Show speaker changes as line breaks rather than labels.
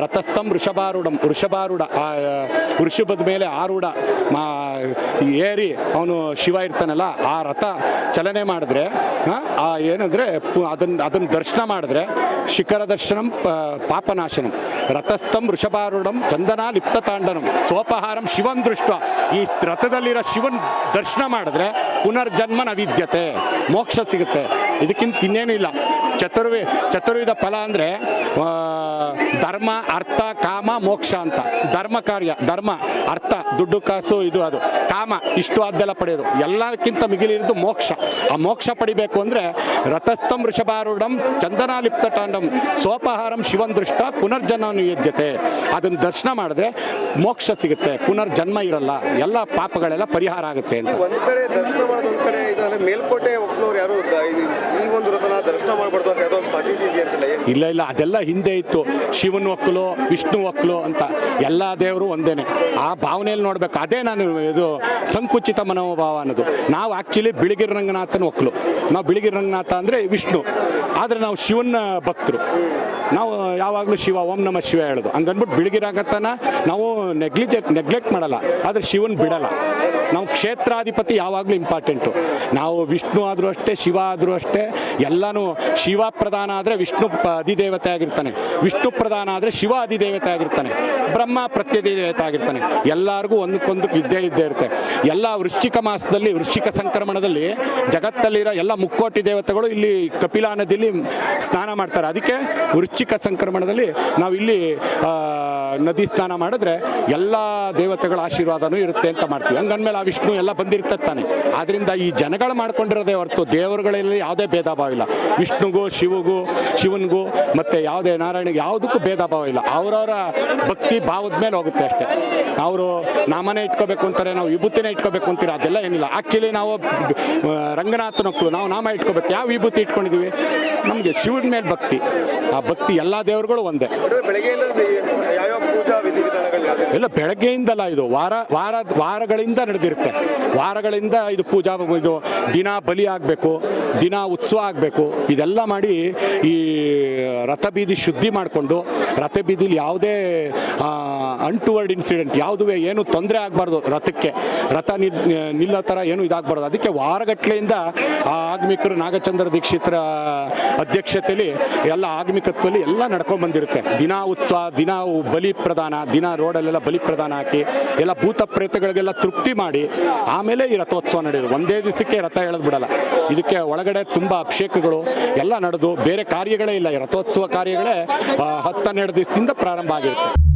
ರಥಸ್ಥಂ ವೃಷಭಾರೂಢಂ ವೃಷಭಾರೂಢ ವೃಷಭದ ಮೇಲೆ ಆರೂಢ ಮಾ ಏರಿ ಅವನು ಶಿವ ಇರ್ತಾನಲ್ಲ ಆ ರಥ ಚಲನೆ ಮಾಡಿದ್ರೆ ಆ, ಆ ಏನಂದರೆ ಅದನ್ನು ಅದನ್ನು ದರ್ಶನ ಮಾಡಿದ್ರೆ ಶಿಖರ ದರ್ಶನಂ ಪಾಪನಾಶನಂ. ರಥಸ್ಥಂ ವೃಷಭಾರೂಢಂ ಚಂದನ ಲಿಪ್ತ ತಾಂಡನಂ. ಸೋಪಹಾರಂ ಶಿವನ್ ದೃಷ್ಟ ಈ ರಥದಲ್ಲಿರೋ ಶಿವನ್ ದರ್ಶನ ಮಾಡಿದ್ರೆ ಪುನರ್ಜನ್ಮ ನವಿದ್ಯತೆ ಮೋಕ್ಷ ಸಿಗುತ್ತೆ. ಇದಕ್ಕಿಂತ ಇನ್ನೇನೂ ಇಲ್ಲ. ಚತುರ್ವಿ ಚತುರ್ವಿಧ ಫಲ ಅಂದರೆ ಧರ್ಮ, ಅರ್ಥ, ಕಾಮ, ಮೋಕ್ಷ ಅಂತ. ಧರ್ಮ ಕಾರ್ಯ, ಧರ್ಮ, ಅರ್ಥ, ದುಡ್ಡು, ಕಾಸು, ಇದು, ಅದು. ಕಾಮ, ಇಷ್ಟು ಅದೆಲ್ಲ ಪಡೆಯೋದು. ಎಲ್ಲಕ್ಕಿಂತ ಮಿಗಿಲಿರೋದು ಮೋಕ್ಷ. ಆ ಮೋಕ್ಷ ಪಡಿಬೇಕು ಅಂದರೆ ರಥಸ್ಥಂ ವೃಷಭಾರೂಢಂ ಚಂದನಾಲಿಪ್ತ ತಾಂಡಂ ಸೋಪಹಾರಂ ಶಿವನ್ ದೃಷ್ಟ ಪುನರ್ಜನ್ಮ ನಿವೇದ್ಯತೆ ಅದನ್ನು ದರ್ಶನ ಮಾಡಿದ್ರೆ ಮೋಕ್ಷ ಸಿಗುತ್ತೆ, ಪುನರ್ಜನ್ಮ ಇರಲ್ಲ, ಎಲ್ಲ ಪಾಪಗಳೆಲ್ಲ ಪರಿಹಾರ ಆಗುತ್ತೆ ಅಂತ.
ಒಂದ್ ಕಡೆ ದರ್ಶನ ಮಾಡೋದು, ಒಂದು ಕಡೆ ಮೇಲ್ಕೋಟೆ ಒಬ್ಬರು ಯಾರು? ಈ- ಒಂದು ದರ್ಶನ ಮಾಡ್ಬಾರ್ದು ಅಂತ ಯಾವುದೋ ಒಂದು ಪದ್ಧತಿ ಇದೆಯಂತಲ್ಲ ಏನ್
ಇಲ್ಲ ಇಲ್ಲ, ಅದೆಲ್ಲ ಹಿಂದೆ ಇತ್ತು. ಶಿವನ ಒಕ್ಕಲು, ವಿಷ್ಣು ಒಕ್ಕಲು ಅಂತ. ಎಲ್ಲ ದೇವರು ಒಂದೇನೆ. ಆ ಭಾವನೆಯಲ್ಲಿ ನೋಡ್ಬೇಕು. ಅದೇ ನಾನು ಇದು ಸಂಕುಚಿತ ಮನೋಭಾವ ಅನ್ನೋದು. ನಾವು ಆ್ಯಕ್ಚುಲಿ ಬಿಳಿಗಿರಿ ರಂಗನಾಥನ ಒಕ್ಕಲು. ನಾವು ಬಿಳಿಗಿರಿ ರಂಗನಾಥ ಅಂದರೆ ವಿಷ್ಣು. ಆದರೆ ನಾವು ಶಿವನ ಭಕ್ತರು. ನಾವು ಯಾವಾಗಲೂ ಶಿವ, ಓಂ ನಮ ಶಿವ ಹೇಳೋದು. ಹಂಗನ್ಬಿಟ್ಟು ಬಿಳಿಗಿರಿ ರಂಗನಾಥನ ನಾವು ನೆಗ್ಲಿಜೆಕ್ಟ್ ನೆಗ್ಲೆಕ್ಟ್ ಮಾಡಲ್ಲ. ಆದರೆ ಶಿವನ್ ಬಿಡಲ್ಲ. ನಾವು ಕ್ಷೇತ್ರಾಧಿಪತಿ ಯಾವಾಗಲೂ ಇಂಪಾರ್ಟೆಂಟು ನಾವು ವಿಷ್ಣು ಆದರೂ ಅಷ್ಟೇ, ಶಿವ ಆದರೂ ಅಷ್ಟೇ, ಎಲ್ಲನೂ ಶಿವ ಪ್ರಧಾನ ಆದರೆ ವಿಷ್ಣು ಅಧಿದೇವತೆ ಆಗಿರ್ತಾನೆ. ವಿಷ್ಣು ಪ್ರಧಾನ ಆದರೆ ಶಿವ ಅಧಿದೇವತೆ ಆಗಿರ್ತಾನೆ. ಬ್ರಹ್ಮ ಪ್ರತ್ಯಧಿದೇವತೆ ಆಗಿರ್ತಾನೆ. ಎಲ್ಲರಿಗೂ ಒಂದಕ್ಕೊಂದು ವಿದ್ಯೆ ಇದ್ದೇ ಇರುತ್ತೆ. ಎಲ್ಲ ವೃಶ್ಚಿಕ ಮಾಸದಲ್ಲಿ, ವೃಶ್ಚಿಕ ಸಂಕ್ರಮಣದಲ್ಲಿ ಜಗತ್ತಲ್ಲಿರೋ ಎಲ್ಲ ಮುಕ್ಕೋಟಿ ದೇವತೆಗಳು ಇಲ್ಲಿ ಕಪಿಲಾ ನದಿಯಲ್ಲಿ ಸ್ನಾನ ಮಾಡ್ತಾರೆ. ಅದಕ್ಕೆ ವೃಶ್ಚಿಕ ಸಂಕ್ರಮಣದಲ್ಲಿ ನಾವು ಇಲ್ಲಿ ನದಿ ಸ್ನಾನ ಮಾಡಿದ್ರೆ ಎಲ್ಲ ದೇವತೆಗಳ ಆಶೀರ್ವಾದನೂ ಇರುತ್ತೆ ಅಂತ ಮಾಡ್ತೀವಿ. ಹಂಗಂದ್ಮೇಲೆ ಆ ವಿಷ್ಣು ಎಲ್ಲ ಬಂದಿರ್ತದೆ ತಾನೆ ಆದ್ರಿಂದ ಈ ಜನಗಳು ಮಾಡ್ಕೊಂಡಿರೋದೇ ಹೊರತು ದೇವರುಗಳಲ್ಲಿ ಯಾವುದೇ ಭೇದ ಭಾವ ಇಲ್ಲ. ವಿಷ್ಣುಗೂ, ಶಿವಗೂ, ಶಿವನಿಗೂ ಮತ್ತೆ ಯಾವುದೇ ನಾರಾಯಣಿಗೆ ಯಾವುದಕ್ಕೂ ಭೇದ ಭಾವ ಇಲ್ಲ. ಅವರವರ ಭಕ್ತಿ ಭಾವದ ಮೇಲೆ ಹೋಗುತ್ತೆ ಅಷ್ಟೇ. ಅವರು ನಾಮನೇ ಇಟ್ಕೋಬೇಕು ಅಂತಾರೆ, ನಾವು ವಿಭೂತಿನೇ ಇಟ್ಕೋಬೇಕು ಅಂತೀರ? ಅದೆಲ್ಲ ಏನಿಲ್ಲ. ಆ್ಯಕ್ಚುಲಿ ನಾವು ರಂಗನಾಥನ ಮಕ್ಕಳು ನಾವು ನಾಮ ಇಟ್ಕೋಬೇಕು. ಯಾವ ವಿಭೂತಿ ಇಟ್ಕೊಂಡಿದ್ದೀವಿ? ನಮಗೆ ಶಿವನ ಮೇಲೆ ಭಕ್ತಿ. ಆ ಭಕ್ತಿ ಎಲ್ಲ ದೇವರುಗಳು ಒಂದೇ. ಎಲ್ಲ ಬೆಳಗ್ಗೆಯಿಂದಲ್ಲ ಇದು ವಾರ ವಾರ, ವಾರಗಳಿಂದ ನಡೆದಿರುತ್ತೆ. ವಾರಗಳಿಂದ ಇದು ಪೂಜಾ ಇದು ದಿನ ಬಲಿ ಆಗಬೇಕು, ದಿನ ಉತ್ಸವ ಆಗಬೇಕು, ಇದೆಲ್ಲ ಮಾಡಿ ಈ ರಥಬೀದಿ ಶುದ್ಧಿ ಮಾಡಿಕೊಂಡು, ರಥಬೀದಿಲಿ ಯಾವುದೇ ಅಂಟುವರ್ಡ್ ಇನ್ಸಿಡೆಂಟ್ ಯಾವುದು ಏನು ತೊಂದರೆ ಆಗಬಾರ್ದು ರಥಕ್ಕೆ. ರಥ ನಿಲ್ ನಿಲ್ಲೋ ಥರ ಏನು ಇದಾಗಬಾರ್ದು. ಅದಕ್ಕೆ ವಾರಗಟ್ಟಲೆಯಿಂದ ಆ ಆಗ್ಮಿಕರು ನಾಗಚಂದ್ರ ದೀಕ್ಷಿತರ ಅಧ್ಯಕ್ಷತೆಯಲ್ಲಿ ಎಲ್ಲ ಆಗ್ಮಿಕತ್ವದಲ್ಲಿ ಎಲ್ಲ ನಡ್ಕೊಂಡು ಬಂದಿರುತ್ತೆ. ದಿನ ಉತ್ಸವ, ದಿನ ಬಲಿ ಪ್ರದಾನ, ದಿನ ರೋಡಲ್ಲೆಲ್ಲ ಬಲಿ ಪ್ರದಾನ ಹಾಕಿ, ಎಲ್ಲ ಭೂತ ಪ್ರೇತಗಳಿಗೆಲ್ಲ ತೃಪ್ತಿ ಮಾಡಿ, ಆಮೇಲೆ ಈ ರಥೋತ್ಸವ ನಡೆಯೋದು ಒಂದೇ ದಿವಸಕ್ಕೆ ರಥ ಹೇಳೋದು ಬಿಡಲ್ಲ. ಇದಕ್ಕೆ ಒಳಗಡೆ ತುಂಬ ಅಭಿಷೇಕಗಳು ಎಲ್ಲ ನಡೆದು, ಬೇರೆ ಕಾರ್ಯಗಳೇ ಇಲ್ಲ ಈ ರಥೋತ್ಸವ ಕಾರ್ಯಗಳೇ ಹತ್ತನ್ನೆರಡು ದಿವಸದಿಂದ ಪ್ರಾರಂಭ ಆಗಿರುತ್ತೆ.